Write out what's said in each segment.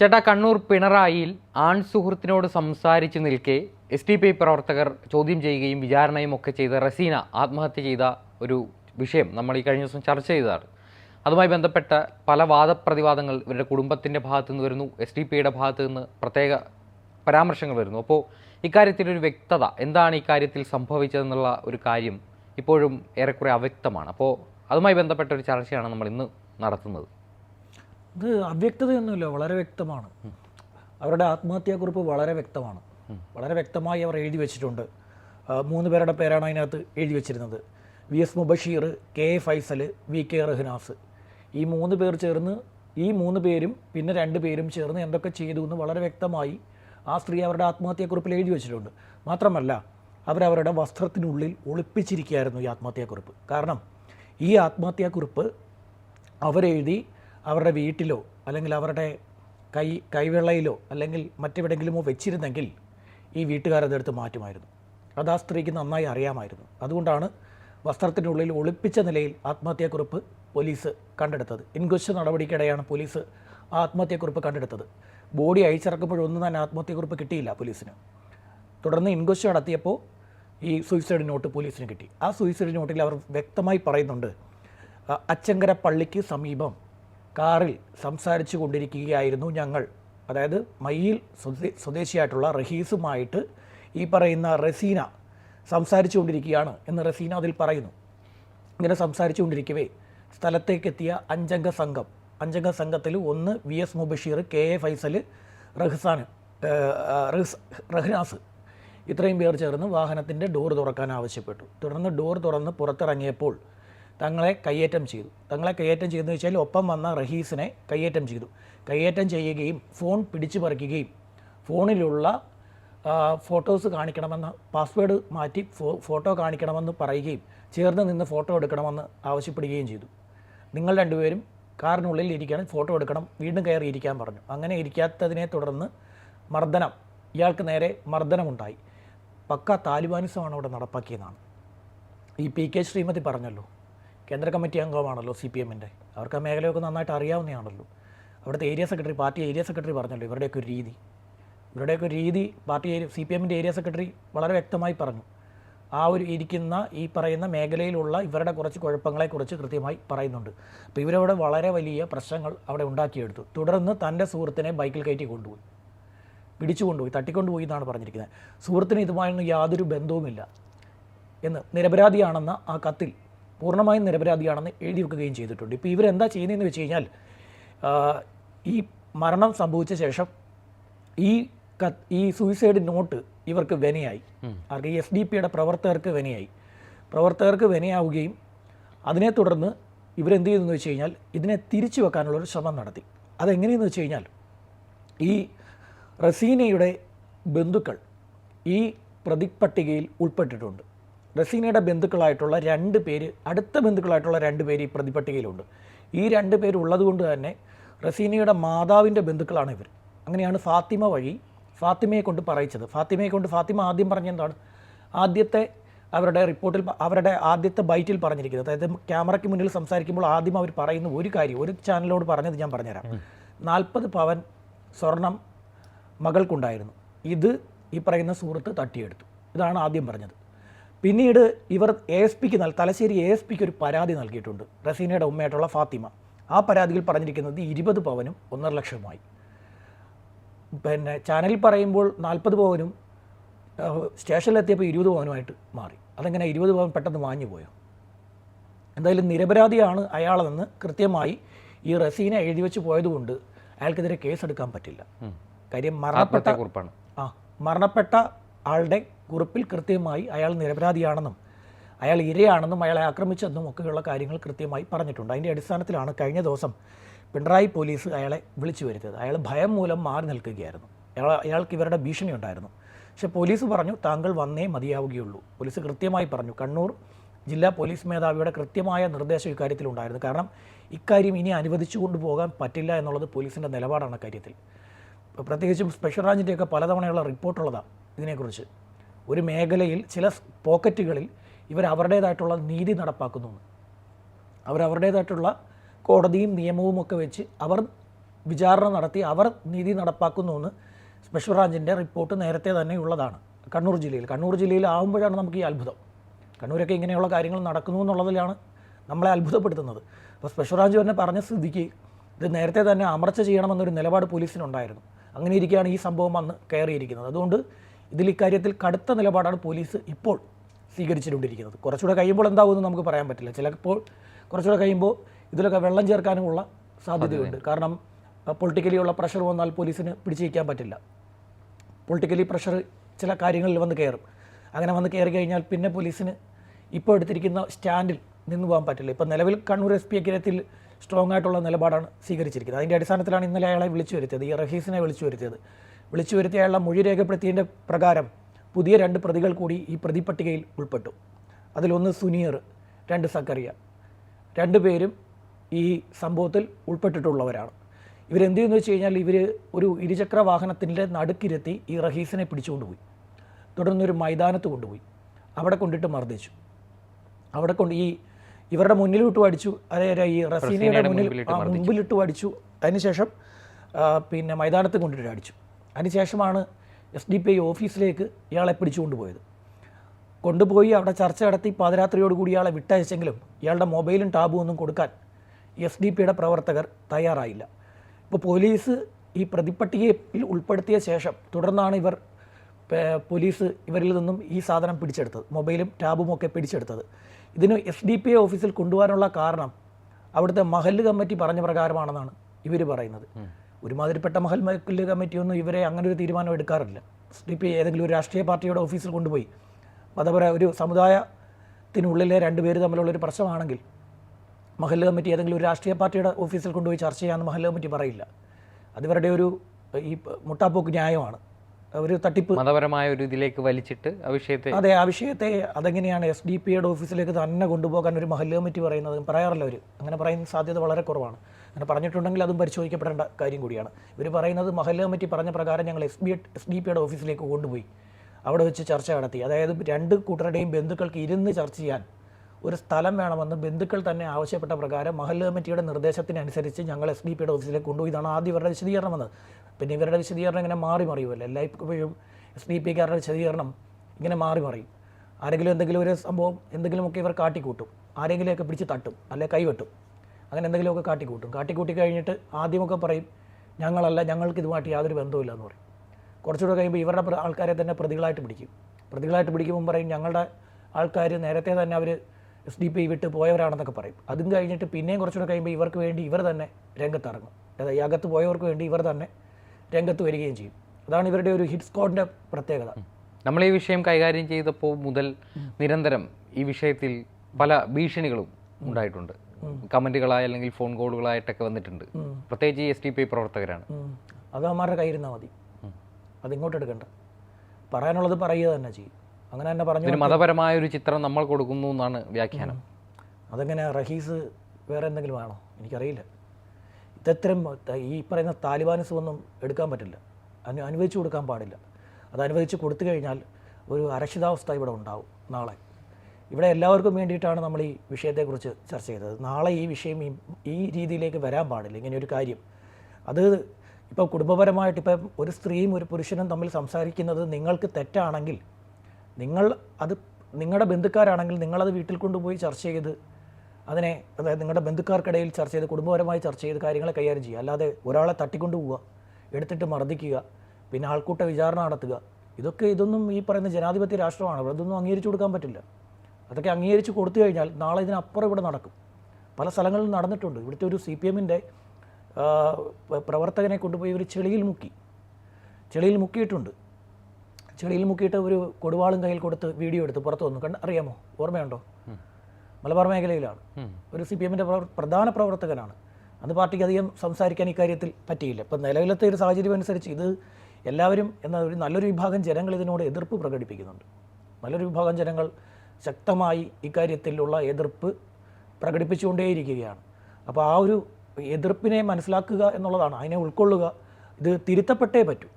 ചേട്ടാ കണ്ണൂർ പിണറായിയിൽ ആൺ സുഹൃത്തിനോട് സംസാരിച്ച് നിൽക്കെ എസ് ടി പി പ്രവർത്തകർ ചോദ്യം ചെയ്യുകയും വിചാരണയും ഒക്കെ ചെയ്ത റസീന ആത്മഹത്യ ചെയ്ത ഒരു വിഷയം നമ്മൾ ഈ കഴിഞ്ഞ ദിവസം ചർച്ച ചെയ്തതാണ്. അതുമായി ബന്ധപ്പെട്ട പല വാദപ്രതിവാദങ്ങൾ ഇവരുടെ കുടുംബത്തിന്റെ ഭാഗത്തു നിന്ന് വരുന്നു എസ് ഡി പിയുടെ ഭാഗത്തു നിന്ന് പ്രത്യേക പരാമർശങ്ങൾ വരുന്നു. അപ്പോൾ ഇക്കാര്യത്തിൽ ഒരു വ്യക്തത എന്താണ് ഇക്കാര്യത്തിൽ സംഭവിച്ചതെന്നുള്ള ഒരു കാര്യം ഇപ്പോഴും ഏറെക്കുറെ അവ്യക്തമാണ്. അപ്പോൾ അതുമായി ബന്ധപ്പെട്ട ഒരു ചർച്ചയാണ് നമ്മൾ ഇന്ന് നടത്തുന്നത്. ഇത് അവ്യക്തതയൊന്നുമില്ല വളരെ വ്യക്തമാണ്. അവരുടെ ആത്മഹത്യാക്കുറിപ്പ് വളരെ വ്യക്തമാണ്. വളരെ വ്യക്തമായി അവർ എഴുതി വെച്ചിട്ടുണ്ട്. മൂന്ന് പേരുടെ പേരാണ് അതിനകത്ത് എഴുതി വെച്ചിരുന്നത്. V S Mubashir K A Faisal V K Rahnas. ഈ മൂന്ന് പേർ ചേർന്ന് ഈ മൂന്ന് പേരും പിന്നെ രണ്ട് പേരും ചേർന്ന് എന്തൊക്കെ ചെയ്തു എന്ന് വളരെ വ്യക്തമായി ആ സ്ത്രീ അവരുടെ ആത്മഹത്യാക്കുറിപ്പിൽ എഴുതി വെച്ചിട്ടുണ്ട്. മാത്രമല്ല അവരവരുടെ വസ്ത്രത്തിനുള്ളിൽ ഒളിപ്പിച്ചിരിക്കുകയായിരുന്നു ഈ ആത്മഹത്യാക്കുറിപ്പ്. കാരണം ഈ ആത്മഹത്യാക്കുറിപ്പ് അവരെഴുതി അവരുടെ വീട്ടിലോ അല്ലെങ്കിൽ അവരുടെ കൈ കൈവെള്ളയിലോ അല്ലെങ്കിൽ മറ്റെവിടെയെങ്കിലുമോ വെച്ചിരുന്നെങ്കിൽ ഈ വീട്ടുകാരതെടുത്ത് മാറ്റുമായിരുന്നു. അത് ആ സ്ത്രീക്ക് നന്നായി അറിയാമായിരുന്നു. അതുകൊണ്ടാണ് വസ്ത്രത്തിനുള്ളിൽ ഒളിപ്പിച്ച നിലയിൽ ആത്മഹത്യാക്കുറിപ്പ് പോലീസ് കണ്ടെടുത്തത്. ഇൻക്വസ്റ്റ് നടപടിക്കിടെയാണ് പോലീസ് ആ ആത്മഹത്യാക്കുറിപ്പ് കണ്ടെടുത്തത്. ബോഡി അയച്ചിറക്കുമ്പോഴൊന്നും തന്നെ ആത്മഹത്യാക്കുറിപ്പ് കിട്ടിയില്ല പോലീസിന്. തുടർന്ന് ഇൻക്വസ്റ്റ് നടത്തിയപ്പോൾ ഈ സൂയിസൈഡ് നോട്ട് പോലീസിന് കിട്ടി. ആ സൂയിസൈഡ് നോട്ടിൽ അവർ വ്യക്തമായി പറയുന്നുണ്ട് അച്ചങ്കര പള്ളിക്ക് സമീപം കാറിൽ സംസാരിച്ചു കൊണ്ടിരിക്കുകയായിരുന്നു ഞങ്ങൾ. അതായത് മയ്യിൽ സ്വദേ സ്വദേശിയായിട്ടുള്ള റഹീസുമായിട്ട് ഈ പറയുന്ന റസീന സംസാരിച്ചു കൊണ്ടിരിക്കുകയാണ് എന്ന് റസീന അതിൽ പറയുന്നു. ഇങ്ങനെ സംസാരിച്ചു കൊണ്ടിരിക്കവേ സ്ഥലത്തേക്കെത്തിയ അഞ്ചംഗ സംഘം. അഞ്ചംഗ സംഘത്തിൽ ഒന്ന് V S Mubashir K A Faisal Rahsan Rahnas. ഇത്രയും പേർ ചേർന്ന് വാഹനത്തിന്റെ ഡോർ തുറക്കാൻ ആവശ്യപ്പെട്ടു. തുടർന്ന് ഡോർ തുറന്ന് പുറത്തിറങ്ങിയപ്പോൾ തങ്ങളെ കയ്യേറ്റം ചെയ്തു. തങ്ങളെ കയ്യേറ്റം ചെയ്തെന്ന് വെച്ചാൽ ഒപ്പം വന്ന റഹീസിനെ കയ്യേറ്റം ചെയ്തു. കയ്യേറ്റം ചെയ്യുകയും ഫോൺ പിടിച്ചു പറിക്കുകയും ഫോണിലുള്ള ഫോട്ടോസ് കാണിക്കണമെന്ന് പാസ്വേഡ് മാറ്റി ഫോട്ടോ കാണിക്കണമെന്ന് പറയുകയും ചേർന്ന് നിന്ന് ഫോട്ടോ എടുക്കണമെന്ന് ആവശ്യപ്പെടുകയും ചെയ്തു. നിങ്ങൾ രണ്ടുപേരും കാറിനുള്ളിൽ ഇരിക്കണം ഫോട്ടോ എടുക്കണം വീണ്ടും കയറി ഇരിക്കാൻ പറഞ്ഞു. അങ്ങനെ ഇരിക്കാത്തതിനെ തുടർന്ന് മർദ്ദനം ഇയാൾക്ക് നേരെ മർദ്ദനമുണ്ടായി. പക്ക താലിബാനിസമാണ് അവിടെ നടപ്പാക്കിയതാണ്. ഈ പി കെ ശ്രീമതി പറഞ്ഞല്ലോ കേന്ദ്ര കമ്മിറ്റി അംഗമാണല്ലോ സി പി എമ്മിന്റെ. അവർക്ക് ആ മേഖലയൊക്കെ നന്നായിട്ട് അറിയാവുന്നതാണല്ലോ അവിടുത്തെ area secretary party area secretary പറഞ്ഞല്ലോ ഇവരുടെയൊക്കെ ഒരു രീതി. ഇവരുടെയൊക്കെ ഒരു രീതി പാർട്ടി സി പി എമ്മിന്റെ ഏരിയ സെക്രട്ടറി വളരെ വ്യക്തമായി പറഞ്ഞു. ആ ഒരു ഇരിക്കുന്ന ഈ പറയുന്ന മേഖലയിലുള്ള ഇവരുടെ കുറച്ച് കുഴപ്പങ്ങളെക്കുറിച്ച് കൃത്യമായി പറയുന്നുണ്ട്. അപ്പോൾ ഇവരവിടെ വളരെ വലിയ പ്രശ്നങ്ങൾ അവിടെ ഉണ്ടാക്കിയെടുത്തു. തുടർന്ന് തന്റെ സുഹൃത്തിനെ ബൈക്കിൽ കയറ്റി കൊണ്ടുപോയി. പിടിച്ചു കൊണ്ടുപോയി തട്ടിക്കൊണ്ടുപോയി എന്നാണ് പറഞ്ഞിരിക്കുന്നത്. സുഹൃത്തിന് ഇതുമായൊന്നും യാതൊരു ബന്ധവുമില്ല എന്ന് നിരപരാധിയാണെന്ന ആ കത്തിൽ പൂർണമായും നിരപരാധിയാണെന്ന് എഴുതി വെക്കുകയും ചെയ്തിട്ടുണ്ട്. ഇപ്പോൾ ഇവരെന്താ ചെയ്യുന്നതെന്ന് വെച്ച് കഴിഞ്ഞാൽ ഈ മരണം സംഭവിച്ച ശേഷം ഈ ഈ സൂയിസൈഡ് നോട്ട് ഇവർക്ക് വെനയായി. അവർക്ക് എസ് ഡി പിയുടെ പ്രവർത്തകർക്ക് വെനയായി. പ്രവർത്തകർക്ക് വെനയാവുകയും അതിനെ തുടർന്ന് ഇവരെന്ത് ചെയ്തെന്ന് വെച്ച് കഴിഞ്ഞാൽ ഇതിനെ തിരിച്ചു വെക്കാനുള്ളൊരു ശ്രമം നടത്തി. അതെങ്ങനെയെന്ന് വെച്ച് കഴിഞ്ഞാൽ ഈ റസീനയുടെ ബന്ധുക്കൾ ഈ പ്രതിപട്ടികയിൽ ഉൾപ്പെട്ടിട്ടുണ്ട്. റസീനയുടെ ബന്ധുക്കളായിട്ടുള്ള രണ്ട് പേര് അടുത്ത ബന്ധുക്കളായിട്ടുള്ള രണ്ട് പേര് ഈ പ്രതിപട്ടികയിലുണ്ട്. ഈ രണ്ട് പേര് ഉള്ളതുകൊണ്ട് തന്നെ റസീനയുടെ മാതാവിന്റെ ബന്ധുക്കളാണ് ഇവർ. അങ്ങനെയാണ് ഫാത്തിമ വഴി ഫാത്തിമയെ കൊണ്ട് പറയിച്ചത്. ഫാത്തിമയെ കൊണ്ട് ഫാത്തിമ ആദ്യം പറഞ്ഞെന്താണ് ആദ്യത്തെ അവരുടെ റിപ്പോർട്ടിൽ അവരുടെ ആദ്യത്തെ ബൈറ്റിൽ പറഞ്ഞിരിക്കുന്നത്. അതായത് ക്യാമറയ്ക്ക് മുന്നിൽ സംസാരിക്കുമ്പോൾ ആദ്യം അവർ പറയുന്ന ഒരു കാര്യം ഒരു ചാനലിനോട് പറഞ്ഞത് ഞാൻ പറഞ്ഞുതരാം. നാൽപ്പത് പവൻ സ്വർണം മകൾക്കുണ്ടായിരുന്നു. ഇത് ഈ പറയുന്ന സുഹൃത്ത് തട്ടിയെടുത്തു. ഇതാണ് ആദ്യം പറഞ്ഞത്. പിന്നീട് ഇവർ എ എസ് പിക്ക് നൽകി തലശ്ശേരി എ എസ് പിക്ക് ഒരു പരാതി നൽകിയിട്ടുണ്ട്. റസീനയുടെ ഉമ്മയായിട്ടുള്ള ഫാത്തിമ. ആ പരാതിയിൽ പറഞ്ഞിരിക്കുന്നത് ഇരുപത് പവനും ഒന്നര ലക്ഷവുമായി. പിന്നെ ചാനലിൽ പറയുമ്പോൾ നാൽപ്പത് പവനും സ്റ്റേഷനിലെത്തിയപ്പോൾ ഇരുപത് പവനുമായിട്ട് മാറി. അതെങ്ങനെ ഇരുപത് പവൻ പെട്ടെന്ന് വാങ്ങി പോയോ? എന്തായാലും നിരപരാധിയാണ് അയാളെന്ന് കൃത്യമായി ഈ റസീന എഴുതി വെച്ച് പോയതുകൊണ്ട് അയാൾക്കെതിരെ കേസെടുക്കാൻ പറ്റില്ല. കാര്യം മരണപ്പെട്ട ആ മരണപ്പെട്ട ആളുടെ കുറിപ്പിൽ കൃത്യമായി അയാൾ നിരപരാധിയാണെന്നും അയാൾ ഇരയാണെന്നും അയാളെ ആക്രമിച്ചെന്നും ഒക്കെയുള്ള കാര്യങ്ങൾ കൃത്യമായി പറഞ്ഞിട്ടുണ്ട്. അതിന്റെ അടിസ്ഥാനത്തിലാണ് കഴിഞ്ഞ ദിവസം പിണറായി പോലീസ് അയാളെ വിളിച്ചു വരുത്തിയത്. അയാൾ ഭയം മൂലം മാറി നിൽക്കുകയായിരുന്നു. അയാൾ അയാൾക്ക് ഇവരുടെ ഭീഷണി ഉണ്ടായിരുന്നു. പക്ഷേ പോലീസ് പറഞ്ഞു താങ്കൾ വന്നേ മതിയാവുകയുള്ളൂ. പോലീസ് കൃത്യമായി പറഞ്ഞു കണ്ണൂർ ജില്ലാ പോലീസ് മേധാവിയുടെ കൃത്യമായ നിർദ്ദേശം ഇക്കാര്യത്തിലുണ്ടായിരുന്നു കാരണം ഇക്കാര്യം ഇനി അനുവദിച്ചു കൊണ്ടുപോകാൻ പറ്റില്ല എന്നുള്ളത് പോലീസിന്റെ നിലപാടാണ് കാര്യത്തിൽ പ്രത്യേകിച്ചും സ്പെഷ്യൽ ബ്രാഞ്ചിന്റെയൊക്കെ പലതവണയുള്ള റിപ്പോർട്ടുള്ളതാണ് ഇതിനെക്കുറിച്ച്. ഒരു മേഖലയിൽ ചില പോക്കറ്റുകളിൽ ഇവർ അവരുടേതായിട്ടുള്ള നീതി നടപ്പാക്കുന്നു അവരവരുടേതായിട്ടുള്ള കോടതിയും നിയമവും ഒക്കെ വെച്ച് അവർ വിചാരണ നടത്തി അവർ നീതി നടപ്പാക്കുന്നുവെന്ന് സ്പെഷ്യൽ ബ്രാഞ്ചിന്റെ റിപ്പോർട്ട് നേരത്തെ തന്നെ ഉള്ളതാണ്. കണ്ണൂർ ജില്ലയിൽ. കണ്ണൂർ ജില്ലയിൽ ആകുമ്പോഴാണ് നമുക്ക് ഈ അത്ഭുതം. കണ്ണൂരൊക്കെ ഇങ്ങനെയുള്ള കാര്യങ്ങൾ നടക്കുന്നു എന്നുള്ളതിലാണ് നമ്മളെ അത്ഭുതപ്പെടുത്തുന്നത്. അപ്പോൾ സ്പെഷ്യൽ ബ്രാഞ്ച് തന്നെ പറഞ്ഞ സ്ഥിതിക്ക് ഇത് നേരത്തെ തന്നെ അമർച്ച ചെയ്യണമെന്നൊരു നിലപാട് പോലീസിനുണ്ടായിരുന്നു. അങ്ങനെ ഇരിക്കുകയാണ് ഈ സംഭവം അന്ന് കയറിയിരിക്കുന്നത്. അതുകൊണ്ട് ഇതിൽ ഇക്കാര്യത്തിൽ കടുത്ത നിലപാടാണ് പോലീസ് ഇപ്പോൾ സ്വീകരിച്ചുകൊണ്ടിരിക്കുന്നത്. കുറച്ചുകൂടെ കഴിയുമ്പോൾ എന്താവുമെന്ന് നമുക്ക് പറയാൻ പറ്റില്ല. ചിലപ്പോൾ കുറച്ചുകൂടെ കഴിയുമ്പോൾ ഇതിലൊക്കെ വെള്ളം ചേർക്കാനുമുള്ള സാധ്യതയുണ്ട്. കാരണം പൊളിറ്റിക്കലി ഉള്ള പ്രഷർ വന്നാൽ പോലീസിന് പിടിച്ചു വയ്ക്കാൻ പറ്റില്ല. പൊളിറ്റിക്കലി പ്രഷർ ചില കാര്യങ്ങളിൽ വന്ന് കയറും. അങ്ങനെ വന്ന് കയറി കഴിഞ്ഞാൽ പിന്നെ പോലീസിന് ഇപ്പോൾ എടുത്തിരിക്കുന്ന സ്റ്റാൻഡിൽ നിന്ന് പോകാൻ പറ്റില്ല. ഇപ്പോൾ നിലവിൽ കണ്ണൂർ എസ് പി അക്കാര്യത്തിൽ സ്ട്രോങ് ആയിട്ടുള്ള നിലപാടാണ് സ്വീകരിച്ചിരിക്കുന്നത്. അതിന്റെ അടിസ്ഥാനത്തിലാണ് ഇന്നലെ അയാളെ വിളിച്ചു വരുത്തിയത്. ഈ റഹീസിനെ വിളിച്ചു വരുത്തിയത്. വിളിച്ചു വരുത്തിയുള്ള അയാളുടെ മൊഴി രേഖപ്പെടുത്തിയതിന്റെ പ്രകാരം പുതിയ രണ്ട് പ്രതികൾ കൂടി ഈ പ്രതിപട്ടികയിൽ ഉൾപ്പെട്ടു. അതിലൊന്ന് സുനീർ രണ്ട് സക്കറിയ. രണ്ടുപേരും ഈ സംഭവത്തിൽ ഉൾപ്പെട്ടിട്ടുള്ളവരാണ്. ഇവരെന്ത് ചെയ്യുന്നു വെച്ച് കഴിഞ്ഞാൽ ഇവർ ഒരു ഇരുചക്ര വാഹനത്തിന്റെ നടുക്കിരുത്തി ഈ റഹീസിനെ പിടിച്ചുകൊണ്ടുപോയി. തുടർന്ന് ഒരു മൈതാനത്ത് കൊണ്ടുപോയി. അവിടെ കൊണ്ടിട്ട് മർദ്ദിച്ചു. അവിടെ കൊണ്ട് ഈ ഇവരുടെ മുന്നിലിട്ട് അടിച്ചു. അതായത് ഈ റസീനയുടെ മുന്നിൽ മുമ്പിലിട്ട് അടിച്ചു. അതിനുശേഷം പിന്നെ മൈതാനത്ത് കൊണ്ടിട്ട് അടിച്ചു. അതിനുശേഷമാണ് എസ് ഡി പി ഐ ഓഫീസിലേക്ക് ഇയാളെ പിടിച്ചുകൊണ്ടുപോയത്. കൊണ്ടുപോയി അവിടെ ചർച്ച നടത്തി പാതിരാത്രിയോടുകൂടി ഇയാളെ വിട്ടയച്ചെങ്കിലും ഇയാളുടെ മൊബൈലും ടാബും ഒന്നും കൊടുക്കാൻ എസ് ഡി പിയുടെ പ്രവർത്തകർ തയ്യാറായില്ല. ഇപ്പോൾ പോലീസ് ഈ പ്രതിപ്പട്ടികയിൽ ഉൾപ്പെടുത്തിയ ശേഷം തുടർന്നാണ് ഇവർ പോലീസ് ഇവരിൽ നിന്നും ഈ സാധനം പിടിച്ചെടുത്തത് മൊബൈലും ടാബും ഒക്കെ പിടിച്ചെടുത്തത്. ഇതിന് എസ് ഡി പി ഐ ഓഫീസിൽ കൊണ്ടുപോകാനുള്ള കാരണം അവിടുത്തെ മഹല്ല് കമ്മിറ്റി പറഞ്ഞ പ്രകാരമാണെന്നാണ് ഇവർ പറയുന്നത്. ഒരുമാതിരിപ്പെട്ട മഹൽ കമ്മിറ്റി കമ്മിറ്റിയൊന്നും ഇവരെ അങ്ങനെ ഒരു തീരുമാനം എടുക്കാറില്ല. എസ് ഡി പി ഏതെങ്കിലും ഒരു രാഷ്ട്രീയ പാർട്ടിയുടെ ഓഫീസിൽ കൊണ്ടുപോയി മതപര ഒരു സമുദായത്തിനുള്ളിലെ രണ്ട് പേര് തമ്മിലുള്ള ഒരു പ്രശ്നമാണെങ്കിൽ മഹല്ല് കമ്മിറ്റി ഏതെങ്കിലും ഒരു രാഷ്ട്രീയ പാർട്ടിയുടെ ഓഫീസിൽ കൊണ്ടുപോയി ചർച്ച ചെയ്യാമെന്ന് മഹല്ല് കമ്മിറ്റി പറയില്ല. അതിവരുടെ ഒരു ഈ മുട്ടാപ്പോക്ക് ന്യായമാണ്. ഒരു തട്ടിപ്പ് മതപരമായ ഒരു ഇതിലേക്ക് വലിച്ചിട്ട് ആ വിഷയത്തെ അതെ ആ വിഷയത്തെ അതെങ്ങനെയാണ് എസ് ഡി പിയുടെ ഓഫീസിലേക്ക് തന്നെ കൊണ്ടുപോകാൻ ഒരു മഹല്ല് കമ്മിറ്റി പറയുന്നത് പറയാറില്ല അവർ അങ്ങനെ പറയുന്ന സാധ്യത വളരെ കുറവാണ്. അങ്ങനെ പറഞ്ഞിട്ടുണ്ടെങ്കിൽ അതും പരിശോധിക്കപ്പെടേണ്ട കാര്യം കൂടിയാണ്. ഇവർ പറയുന്നത് മഹല്ല കമ്മിറ്റി പറഞ്ഞ പ്രകാരം ഞങ്ങൾ എസ് ബി എസ് ഡി പിയുടെ ഓഫീസിലേക്ക് കൊണ്ടുപോയി. അവിടെ വെച്ച് ചർച്ച നടത്തി. അതായത് രണ്ട് കൂട്ടരുടെയും ബന്ധുക്കൾക്ക് ഇരുന്ന് ചർച്ച ചെയ്യാൻ ഒരു സ്ഥലം വേണമെന്ന് ബന്ധുക്കൾ തന്നെ ആവശ്യപ്പെട്ട പ്രകാരം മഹല്ല കമ്മിറ്റിയുടെ നിർദ്ദേശത്തിനനുസരിച്ച് ഞങ്ങൾ എസ് ഡി പിയുടെ ഓഫീസിലേക്ക് കൊണ്ടുപോയി. ഇതാണ് ആദ്യം ഇവരുടെ വിശദീകരണം വന്നത് പിന്നെ ഇവരുടെ വിശദീകരണം ഇങ്ങനെ മാറി മറിയുമല്ലോ. എല്ലായ്പ്പോഴും എസ് ഡി പിക്കാരുടെ വിശദീകരണം ഇങ്ങനെ മാറി മറിയും. ആരെങ്കിലും എന്തെങ്കിലും ഒരു സംഭവം എന്തെങ്കിലുമൊക്കെ ഇവർ കാട്ടിക്കൂട്ടും. ആരെങ്കിലുമൊക്കെ പിടിച്ച് തട്ടും. അല്ലെ കൈവെട്ടും. അങ്ങനെ എന്തെങ്കിലുമൊക്കെ കാട്ടിക്കൂട്ടും. കാട്ടിക്കൂട്ടി കഴിഞ്ഞിട്ട് ആദ്യമൊക്കെ പറയും ഞങ്ങളല്ല ഞങ്ങൾക്ക് ഇതുമായിട്ട് യാതൊരു ബന്ധവുമില്ല എന്ന് പറയും. കുറച്ചുകൂടെ കഴിയുമ്പോൾ ഇവരുടെ ആൾക്കാരെ തന്നെ പ്രതികളായിട്ട് പിടിക്കും. പ്രതികളായിട്ട് പിടിക്കുമ്പോൾ പറയും ഞങ്ങളുടെ ആൾക്കാർ നേരത്തെ തന്നെ അവർ എസ് ഡി പി വിട്ട് പോയവരാണെന്നൊക്കെ പറയും. അതും കഴിഞ്ഞിട്ട് പിന്നെയും കുറച്ചുകൂടെ കഴിയുമ്പോൾ ഇവർക്ക് വേണ്ടി ഇവർ തന്നെ രംഗത്തിറങ്ങും. അതായത് ഈ അകത്ത് പോയവർക്ക് വേണ്ടി ഇവർ തന്നെ രംഗത്ത് വരികയും ചെയ്യും. അതാണ് ഇവരുടെ ഒരു ഹിറ്റ് സ്കോഡിന്റെ പ്രത്യേകത. നമ്മൾ ഈ വിഷയം കൈകാര്യം ചെയ്തപ്പോൾ മുതൽ നിരന്തരം ഈ വിഷയത്തിൽ പല ഭീഷണികളും ഉണ്ടായിട്ടുണ്ട്. കമന്റുകളായി അല്ലെങ്കിൽ ഫോൺ കോളുകളായിട്ടൊക്കെ വന്നിട്ടുണ്ട്. പ്രത്യേകിച്ച് എസ് ടി പി പ്രവർത്തകരാണ്. അത് അമ്മമാരുടെ കയ്യിരുന്നാൽ മതി. അതിങ്ങോട്ട് എടുക്കണ്ട. പറയാനുള്ളത് പറയുക തന്നെ ചെയ്യും. അങ്ങനെ തന്നെ പറഞ്ഞു മതപരമായ ഒരു ചിത്രം നമ്മൾ കൊടുക്കുന്നു എന്നാണ് വ്യാഖ്യാനം. അതെങ്ങനെ റഹീസ് വേറെ എന്തെങ്കിലും ആണോ? എനിക്കറിയില്ല. ഇത്തരം ഈ പറയുന്ന താലിബാനിസ് ഒന്നും എടുക്കാൻ പറ്റില്ല. അനു അനുവദിച്ചു കൊടുക്കാൻ പാടില്ല. അത് അനുവദിച്ച് കൊടുത്തു കഴിഞ്ഞാൽ ഒരു അരക്ഷിതാവസ്ഥ ഇവിടെ ഉണ്ടാവും നാളെ. ഇവിടെ എല്ലാവർക്കും വേണ്ടിയിട്ടാണ് നമ്മൾ ഈ വിഷയത്തെക്കുറിച്ച് ചർച്ച ചെയ്തത്. നാളെ ഈ വിഷയം ഈ രീതിയിലേക്ക് വരാൻ പാടില്ല. ഇങ്ങനെ ഒരു കാര്യം. അത് ഇപ്പോൾ കുടുംബപരമായിട്ട് ഇപ്പം ഒരു സ്ത്രീയും ഒരു പുരുഷനും തമ്മിൽ സംസാരിക്കുന്നത് നിങ്ങൾക്ക് തെറ്റാണെങ്കിൽ നിങ്ങൾ അത് നിങ്ങളുടെ ബന്ധുക്കാരാണെങ്കിൽ നിങ്ങളത് വീട്ടിൽ കൊണ്ടുപോയി ചർച്ച ചെയ്ത് അതിനെ അതായത് നിങ്ങളുടെ ബന്ധുക്കാർക്കിടയിൽ ചർച്ച ചെയ്ത് കുടുംബപരമായി ചർച്ച ചെയ്ത് കാര്യങ്ങളെ കൈകാര്യം ചെയ്യുക. അല്ലാതെ ഒരാളെ തട്ടിക്കൊണ്ടു പോവുക എടുത്തിട്ട് മർദ്ദിക്കുക പിന്നെ ആൾക്കൂട്ട വിചാരണ നടത്തുക. ഇതൊക്കെ ഇതൊന്നും ഈ പറയുന്ന ജനാധിപത്യ രാഷ്ട്രമാണ്. ഇതൊന്നും അംഗീകരിച്ചു കൊടുക്കാൻ പറ്റില്ല. അതൊക്കെ അംഗീകരിച്ച് കൊടുത്തു കഴിഞ്ഞാൽ നാളെ ഇതിനപ്പുറം ഇവിടെ നടക്കും. പല സ്ഥലങ്ങളിൽ നടന്നിട്ടുണ്ട്. ഇവിടുത്തെ ഒരു സി പി എമ്മിന്റെ പ്രവർത്തകനെ കൊണ്ടുപോയി ഇവർ ചെളിയിൽ മുക്കി. ചെളിയിൽ മുക്കിയിട്ടുണ്ട്. ചെളിയിൽ മുക്കിയിട്ട് ഒരു കൊടുവാളും കയ്യിൽ കൊടുത്ത് വീഡിയോ എടുത്ത് പുറത്ത് വന്നു. കണ്ട് അറിയാമോ? ഓർമ്മയുണ്ടോ? മലബാർ മേഖലയിലാണ്. ഒരു സി പി എമ്മിന്റെ പ്രധാന പ്രവർത്തകനാണ്. അന്ന് പാർട്ടിക്ക് അധികം സംസാരിക്കാൻ ഇക്കാര്യത്തിൽ പറ്റിയില്ല. ഇപ്പം നിലവിലത്തെ ഒരു സാഹചര്യം അനുസരിച്ച് ഇത് എല്ലാവരും എന്ന ഒരു നല്ലൊരു വിഭാഗം ജനങ്ങൾ ഇതിനോട് എതിർപ്പ് പ്രകടിപ്പിക്കുന്നുണ്ട്. നല്ലൊരു വിഭാഗം ജനങ്ങൾ ശക്തമായി ഇക്കാര്യത്തിലുള്ള എതിർപ്പ് പ്രകടിപ്പിച്ചുകൊണ്ടേയിരിക്കുകയാണ്. അപ്പോൾ ആ ഒരു എതിർപ്പിനെ മനസ്സിലാക്കുക എന്നുള്ളതാണ്. അതിനെ ഉൾക്കൊള്ളുക ഇത് തിരുത്തപ്പെട്ടേ പറ്റൂ.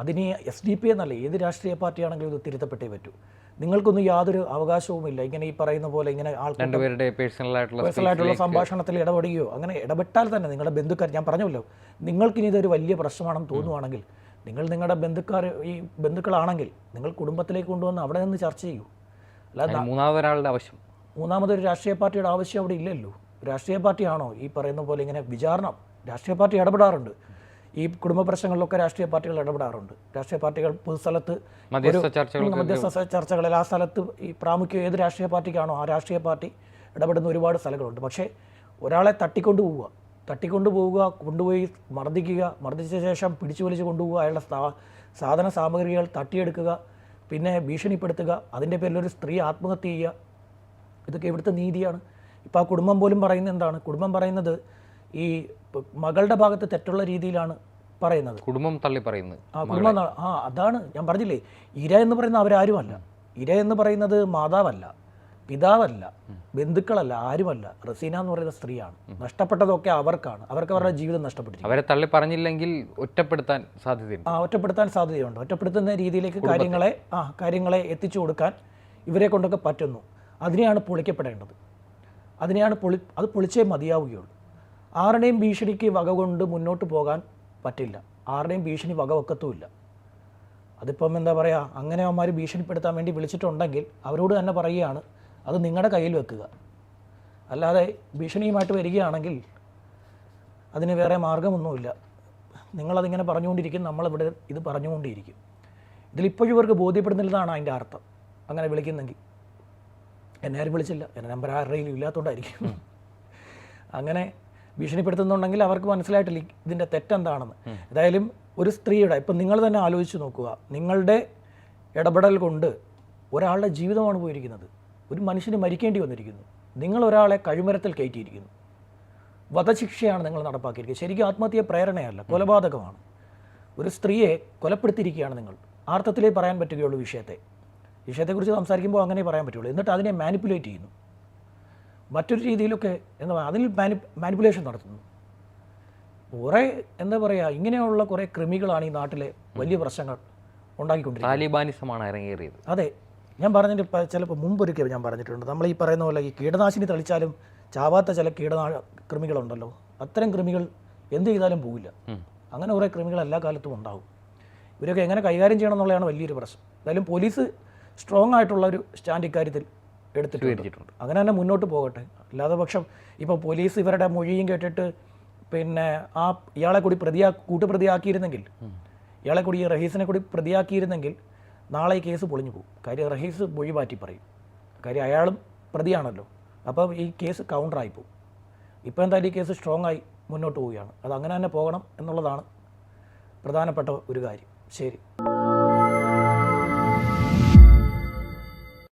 അതിന് എസ് ഡി പി എന്നല്ല ഏത് രാഷ്ട്രീയ പാർട്ടിയാണെങ്കിലും ഇത് തിരുത്തപ്പെട്ടേ പറ്റൂ. നിങ്ങൾക്കൊന്നും യാതൊരു അവകാശവുമില്ല. ഇങ്ങനെ ഈ പറയുന്ന പോലെ ഇങ്ങനെ ആൾക്കാരുടെ പേഴ്സണലായിട്ടുള്ള സംഭാഷണത്തിൽ ഇടപെടുകയോ അങ്ങനെ ഇടപെട്ടാൽ തന്നെ നിങ്ങളുടെ ബന്ധുക്കാർ ഞാൻ പറഞ്ഞല്ലോ നിങ്ങൾക്കിനി ഇതൊരു വലിയ പ്രശ്നമാണെന്ന് തോന്നുവാണെങ്കിൽ നിങ്ങൾ നിങ്ങളുടെ ബന്ധുക്കാർ ഈ ബന്ധുക്കളാണെങ്കിൽ നിങ്ങൾ കുടുംബത്തിലേക്ക് കൊണ്ടുവന്ന് അവിടെ നിന്ന് ചർച്ച ചെയ്യൂ. അല്ലാതെ മൂന്നാമതൊരാളുടെ ആവശ്യം. മൂന്നാമതൊരു രാഷ്ട്രീയ പാർട്ടിയുടെ ആവശ്യം അവിടെ ഇല്ലല്ലോ. രാഷ്ട്രീയ പാർട്ടിയാണോ ഈ പറയുന്ന പോലെ ഇങ്ങനെ വിചാരണ? രാഷ്ട്രീയ പാർട്ടി ഇടപെടാറുണ്ട്. ഈ കുടുംബ പ്രശ്നങ്ങളിലൊക്കെ രാഷ്ട്രീയ പാർട്ടികൾ ഇടപെടാറുണ്ട്. രാഷ്ട്രീയ പാർട്ടികൾ പൊതുസ്ഥലത്ത് മധ്യസ്ഥ ചർച്ചകളിൽ ആ സ്ഥലത്ത് ഈ പ്രാമുഖ്യം ഏത് രാഷ്ട്രീയ പാർട്ടിക്കാണോ ആ രാഷ്ട്രീയ പാർട്ടി ഇടപെടുന്ന ഒരുപാട് സ്ഥലങ്ങളുണ്ട്. പക്ഷേ ഒരാളെ തട്ടിക്കൊണ്ടു പോവുക. തട്ടിക്കൊണ്ടു പോവുക കൊണ്ടുപോയി മർദ്ദിക്കുക മർദ്ദിച്ച ശേഷം പിടിച്ചു വലിച്ച് കൊണ്ടുപോവുക അയാളുടെ സാധന സാമഗ്രികൾ തട്ടിയെടുക്കുക പിന്നെ ഭീഷണിപ്പെടുത്തുക അതിന്റെ പേരിൽ ഒരു സ്ത്രീ ആത്മഹത്യ ചെയ്യുക. ഇതൊക്കെ ഇവിടുത്തെ നീതിയാണ്. ഇപ്പോൾ ആ കുടുംബം പോലും പറയുന്നത് എന്താണ്? കുടുംബം പറയുന്നത് ഈ മകളുടെ ഭാഗത്ത് തെറ്റുള്ള രീതിയിലാണ് പറയുന്നത്. കുടുംബം തള്ളി പറയുന്നത് ആ കുടുംബം ആ അതാണ് ഞാൻ പറഞ്ഞില്ലേ ഇര എന്ന് പറയുന്ന അവരാരുമല്ല. ഇര എന്ന് പറയുന്നത് മാതാവല്ല. പിതാവല്ല ബന്ധുക്കളല്ല ആരുമല്ല. റസീന എന്ന് പറയുന്ന സ്ത്രീയാണ്. നഷ്ടപ്പെട്ടതൊക്കെ അവർക്കാണ്. അവർക്ക് അവരുടെ ജീവിതം നഷ്ടപ്പെട്ടിരിക്കും അവരെ തള്ളി പറഞ്ഞില്ലെങ്കിൽ ഒറ്റപ്പെടുത്താൻ സാധ്യതയുണ്ട്. ആ ഒറ്റപ്പെടുത്താൻ സാധ്യതയുണ്ട്. ഒറ്റപ്പെടുത്തുന്ന രീതിയിലേക്ക് കാര്യങ്ങളെ ആ കാര്യങ്ങളെ എത്തിച്ചു കൊടുക്കാൻ ഇവരെ കൊണ്ടൊക്കെ പറ്റുന്നു. അതിനെയാണ് പൊളിക്കപ്പെടേണ്ടത്. അതിനെയാണ് പൊളി അത് പൊളിച്ചേ മതിയാവുകയുള്ളൂ. ആരുടെയും ഭീഷണിക്ക് വക കൊണ്ട് മുന്നോട്ട് പോകാൻ പറ്റില്ല. ആരുടെയും ഭീഷണി വക വെക്കത്തുമില്ല അതിപ്പം എന്താ പറയുക അങ്ങനെ അവന്മാർ ഭീഷണിപ്പെടുത്താൻ വേണ്ടി വിളിച്ചിട്ടുണ്ടെങ്കിൽ അവരോട് തന്നെ പറയുകയാണ് അത് നിങ്ങളുടെ കയ്യിൽ വെക്കുക. അല്ലാതെ ഭീഷണിയുമായിട്ട് വരികയാണെങ്കിൽ അതിന് വേറെ മാർഗമൊന്നുമില്ല. നിങ്ങളതിങ്ങനെ പറഞ്ഞുകൊണ്ടിരിക്കും നമ്മളിവിടെ ഇത് പറഞ്ഞുകൊണ്ടിരിക്കും. ഇതിലിപ്പോഴും ഇവർക്ക് ബോധ്യപ്പെടുന്നില്ലതാണ് അതിന്റെ അർത്ഥം. അങ്ങനെ വിളിക്കുന്നെങ്കിൽ. എന്നെ ആരും വിളിച്ചില്ല. എന്റെ നമ്പർ ആരുടെയും ഇല്ലാത്തതുകൊണ്ടായിരിക്കും അങ്ങനെ ഭീഷണിപ്പെടുത്തുന്നുണ്ടെങ്കിൽ അവർക്ക് മനസ്സിലായിട്ടില്ല ഇതിന്റെ തെറ്റെന്താണെന്ന്. ഏതായാലും ഒരു സ്ത്രീയുടെ ഇപ്പം നിങ്ങൾ തന്നെ ആലോചിച്ച് നോക്കുക. നിങ്ങളുടെ ഇടപെടൽ കൊണ്ട് ഒരാളുടെ ജീവിതമാണ് പോയിരിക്കുന്നത്. ഒരു മനുഷ്യന് മരിക്കേണ്ടി വന്നിരിക്കുന്നു. നിങ്ങൾ ഒരാളെ കഴിമരത്തിൽ കയറ്റിയിരിക്കുന്നു. വധശിക്ഷയാണ് നിങ്ങൾ നടപ്പാക്കിയിരിക്കുന്നത്. ശരിക്കും ആത്മഹത്യ പ്രേരണയല്ല കൊലപാതകമാണ്. ഒരു സ്ത്രീയെ കൊലപ്പെടുത്തിയിരിക്കുകയാണ് നിങ്ങൾ. ആർത്ഥത്തിലേ പറയാൻ പറ്റുകയുള്ളൂ വിഷയത്തെ. വിഷയത്തെക്കുറിച്ച് സംസാരിക്കുമ്പോൾ അങ്ങനെ പറയാൻ പറ്റുള്ളൂ എന്നിട്ട് അതിനെ മാനിപ്പുലേറ്റ് ചെയ്യുന്നു. മറ്റൊരു രീതിയിലൊക്കെ എന്താ പറയുക അതിൽ മാനി മാനിപ്പുലേഷൻ നടത്തുന്നു. കുറേ എന്താ പറയുക ഇങ്ങനെയുള്ള കുറേ കൃമികളാണ് ഈ നാട്ടിലെ വലിയ പ്രശ്നങ്ങൾ ഉണ്ടാക്കിക്കൊണ്ടിരിക്കുന്നത്. താലിബാനിസമാണ് അതെ. ഞാൻ പറഞ്ഞിട്ട് ഇപ്പം ചിലപ്പോൾ മുമ്പൊരിക്കൽ ഞാൻ പറഞ്ഞിട്ടുണ്ട്. നമ്മൾ ഈ പറയുന്ന പോലെ ഈ കീടനാശിനി തളിച്ചാലും ചാവാത്ത ചില കീടനാ കൃമികളുണ്ടല്ലോ. അത്തരം കൃമികൾ എന്ത് ചെയ്താലും പോവില്ല. അങ്ങനെ കുറേ കൃമികൾ എല്ലാ കാലത്തും ഉണ്ടാവും. ഇവരൊക്കെ എങ്ങനെ കൈകാര്യം ചെയ്യണം എന്നുള്ളതാണ് വലിയൊരു പ്രശ്നം. എന്തായാലും പോലീസ് സ്ട്രോങ് ആയിട്ടുള്ള ഒരു സ്റ്റാൻഡ് ഇക്കാര്യത്തിൽ എടുത്തിട്ട് വേണ്ടിയിട്ടുണ്ട് അങ്ങനെ തന്നെ മുന്നോട്ട് പോകട്ടെ. അല്ലാതെ പക്ഷം ഇപ്പോൾ പോലീസ് ഇവരുടെ മൊഴിയും കേട്ടിട്ട് പിന്നെ ആ ഇയാളെ കൂടി പ്രതിയാ കൂട്ടുപ്രതിയാക്കിയിരുന്നെങ്കിൽ ഇയാളെ കൂടി ഈ റഹീസിനെ കൂടി പ്രതിയാക്കിയിരുന്നെങ്കിൽ നാളെ ഈ കേസ് പൊളിഞ്ഞു പോകും. കാര്യം റഹീസ് മൊഴി മാറ്റി പറയും. കാര്യം അയാളും പ്രതിയാണല്ലോ. അപ്പം ഈ കേസ് കൗണ്ടറായി പോകും. ഇപ്പോൾ എന്തായാലും ഈ കേസ് സ്ട്രോങ് ആയി മുന്നോട്ട് പോവുകയാണ്. അത് അങ്ങനെ തന്നെ പോകണം എന്നുള്ളതാണ് പ്രധാനപ്പെട്ട ഒരു കാര്യം. ശരി.